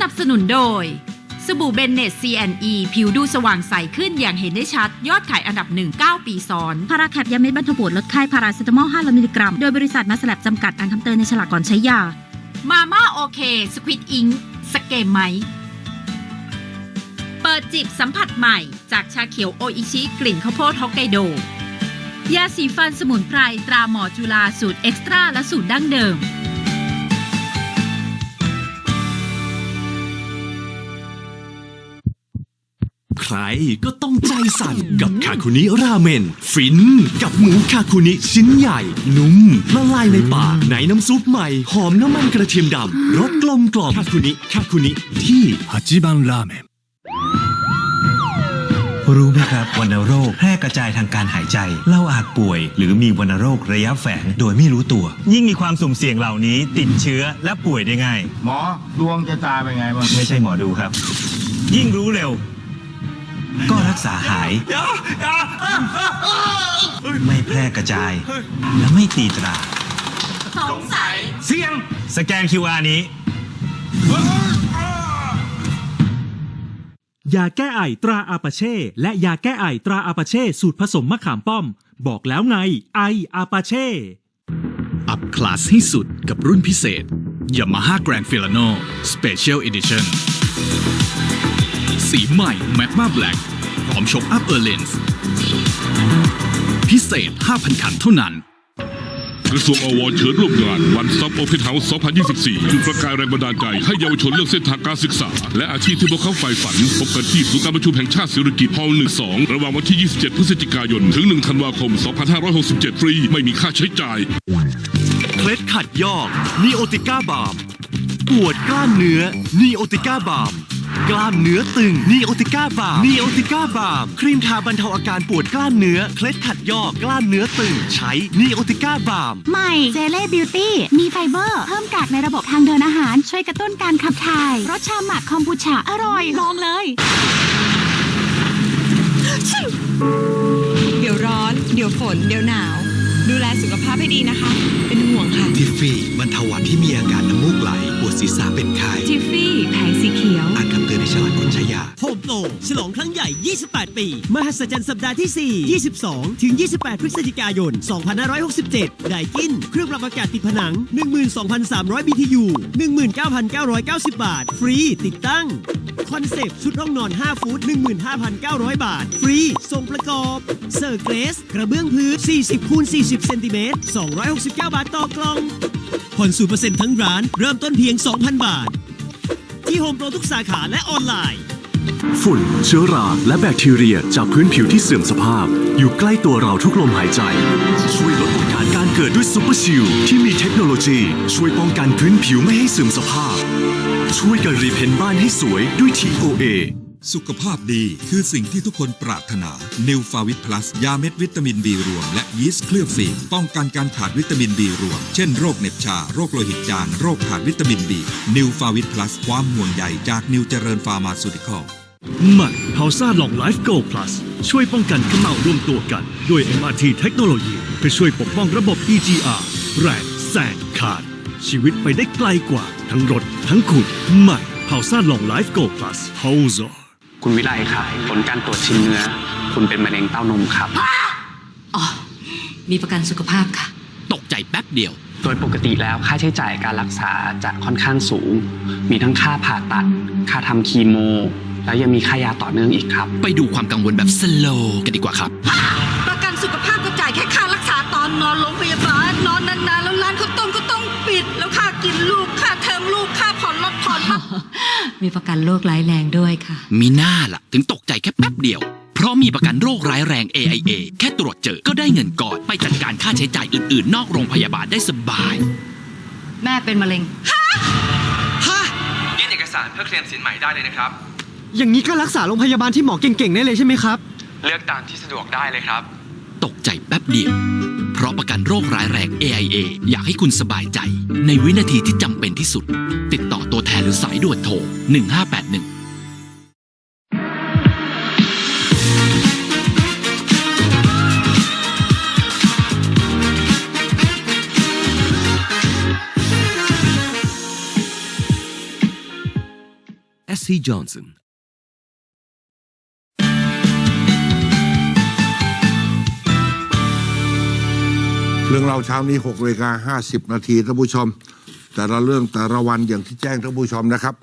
นับสนุนโดย สบู่เบนเนต CNE ผิวดูสว่างใสขึ้นอย่างเห็นได้ชัด ยอดขายอันดับหนึ่ง9ปีซ้อน พาราแคปยาเม็ดบรรเทาปวดลดไข้พาราเซตามอล500มิลลิกรัม โดยบริษัทมาสลับจำกัดอ่านคำเตือนในฉลากก่อนใช้ยา มาม่าโอเค สควิตอิงสเกมไหม เปิดจิบสัมผัสใหม่จากชาเขียวโออิชิกลิ่นข้าวโพดฮอกไกโด ยาสีฟันสมุนไพรตราหมอจุฬาสูตรเอ็กซ์ตร้าและสูตรดั้งเดิม รก็ต้องใจสั่นกับคาคุนิราเมน ฟินกับหมูคาคุนิชิ้นใหญ่ นุ่มละลายในปากในน้ำซุปใหม่ หอมน้ำมันกระเทียมดำรสกลมกล่อมคาคุนิคาคุนิที่ฮัจิบันราเมนรู้ไหมครับวัณโรคแพร่กระจายทางการหายใจ เราอาจป่วย หรือมีวัณโรคระยะแฝงโดยไม่รู้ตัว ยิ่งมีความสุ่มเสี่ยงเหล่านี้ ติดเชื้อและป่วยได้ง่าย หมอดวงจะตาไปไงบ้างไม่ใช่หมอดูครับ ยิ่งรู้เร็ว ก็รักษาหาย ไม่แพร่กระจาย และไม่ตีตราเสี่ยง สแกน QR นี้ ยาแก้ไอตราอาปาเช่ และยาแก้ไอตราอาปาเช่ สูตรผสมมะขามป้อม บอกแล้วไง ไออาปาเช่ อัพคลาสให้สุดกับรุ่นพิเศษ Yamaha Grand Filano Special Edition สีใหม่ Magma Black พร้อมชกอัพเออร์เลนส์พิเศษ 5,000 คันเท่านั้นกระทรวงอวเชิญร่วมงานวันซับโอเพนเฮาส์2024 จุดประกายแรงบันดาลใจ ให้เยาวชนเลือกเส้นทางการศึกษา และอาชีพที่พวกเขาใฝ่ฝัน พบกันที่ศูนย์การประชุมแห่งชาติเศรษฐกิจฮอลล์12 ระหว่างวันที่ 27 พฤศจิกายน ถึง 1 ธันวาคม 2567 ฟรี ไม่มีค่าใช้จ่าย เคล็ดขัดยอกนีโอติก้าบาล์มปวดกล้ามเนื้อนีโอติก้าบาล์ม กล้ามเนื้อตึงนีโอติก้าบาล์มนีโอติก้าบาล์มครีมทาบรรเทาอาการปวดกล้ามเนื้อ เคล็ดขัดยอกกล้ามเนื้อตึง ใช้นีโอติก้าบาล์มใหม่ เจเล่บิวตี้มีไฟเบอร์ เพิ่มกากในระบบทางเดินอาหาร ช่วยกระตุ้นการขับถ่ายรสชาหมักคอมบูชาอร่อย ลองเลยเดี๋ยวร้อน เดี๋ยวฝน เดี๋ยวหนาว ดูแลสุขภาพให้ดีนะคะ เป็นห่วงค่ะ ทิฟฟี่บรรเทาหวัดที่มีอาการน้ำมูกไหล ปวดศีรษะเป็น ชยาโฮมโปรฉลองครั้งใหญ่ 28 ปี มหัศจรรย์สัปดาห์ที่ 4 22 ถึง 28 พฤศจิกายน 2567 ไดกิน เครื่องปรับอากาศติดผนัง 12,300 BTU 19,990 บาท ฟรีติดตั้ง คอนเซปต์ชุดห้องนอน 5 ฟุต 15,900 บาท ฟรีส่งประกอบ เซอร์เกรส กระเบื้องพื้น 40คูณ40 เซนติเมตร 269 บาทต่อกล่องผ่อน0%ทั้งร้าน เริ่มต้นเพียง 2,000 บาท ที่โฮมโปรทุกสาขาและออนไลน์ ฝุ่น เชื้อรา และแบคทีเรียจากพื้นผิวที่เสื่อมสภาพ อยู่ใกล้ตัวเราทุกลมหายใจ ช่วยลดโอกาสการเกิดด้วยซูเปอร์ชิลที่มีเทคโนโลยี ช่วยป้องกันพื้นผิวไม่ให้เสื่อมสภาพ ช่วยกันรีเพนบ้านให้สวยด้วย TOA สุขภาพดีคือสิ่งที่ทุกคนปรารถนานิวฟาวิตพลัสยาเม็ดวิตามินบีรวม และยีสต์เคลือบฟิล์มป้องกันการขาดวิตามินบีรวม เช่นโรคเหน็บชา โรคโลหิตจางโรคขาดวิตามินบีนิวฟาวิตพลัสความห่วงใยจากนิวเจริญฟาร์มาซูติคอลใหม่เฮาซ่าลองไลฟ์โก plus ช่วยป้องกันขม่ารวมตัวกันด้วย MRT เทคโนโลยีเพื่อช่วยปกป้องระบบ EGR แรงแสงขาด ชีวิตไปได้ไกลกว่า ทั้งรถทั้งคุณใหม่เฮาซ่าลองไลฟ์โก plus h o s o คุณวิไลครับ ผลการตรวจชิ้นเนื้อ คุณเป็นมะเร็งเต้านมครับ อ๋อ มีประกันสุขภาพค่ะ ตกใจแป๊บเดียว โดยปกติแล้วค่าใช้จ่ายการรักษาจะค่อนข้างสูง มีทั้งค่าผ่าตัด ค่าทำคีโม แล้วยังมีค่ายาต่อเนื่องอีกครับ ไปดูความกังวลแบบสโลกันดีกว่าครับ ประกันสุขภาพก็จ่ายแค่ค่ารักษาตอนนอนโรงพยาบาลนอนนานๆแล้วร้าน มีประกันโรคร้ายแรงด้วยค่ะ มีหน้าล่ะ ถึงตกใจแค่แป๊บเดียว เพราะมีประกันโรคร้ายแรง AIA แค่ตรวจเจอก็ได้เงินก่อน ไปจัดการค่าใช้จ่ายอื่นๆ นอกโรงพยาบาลได้สบาย แม่เป็นมะเร็งยื่นเอกสารเพื่อเคลมสินใหม่ได้เลยนะครับ อย่างนี้ก็รักษาโรงพยาบาลที่หมอเก่งๆได้เลยใช่ไหมครับ เลือกตามที่สะดวกได้เลยครับ ตกใจแป๊บเดียว เพราะประกันโรคร้ายแรง AIA อยากให้คุณสบายใจ ในวินาทีที่จำเป็นที่สุด ติดต่อตัวแทน หรือสายด่วนโทร 1581 SC Johnson เรื่องเราเช้านี้6เวลา50 นาทีท่านผู้ชม แต่ละเรื่องแต่ละวันอย่างที่แจ้งท่านผู้ชมนะครับ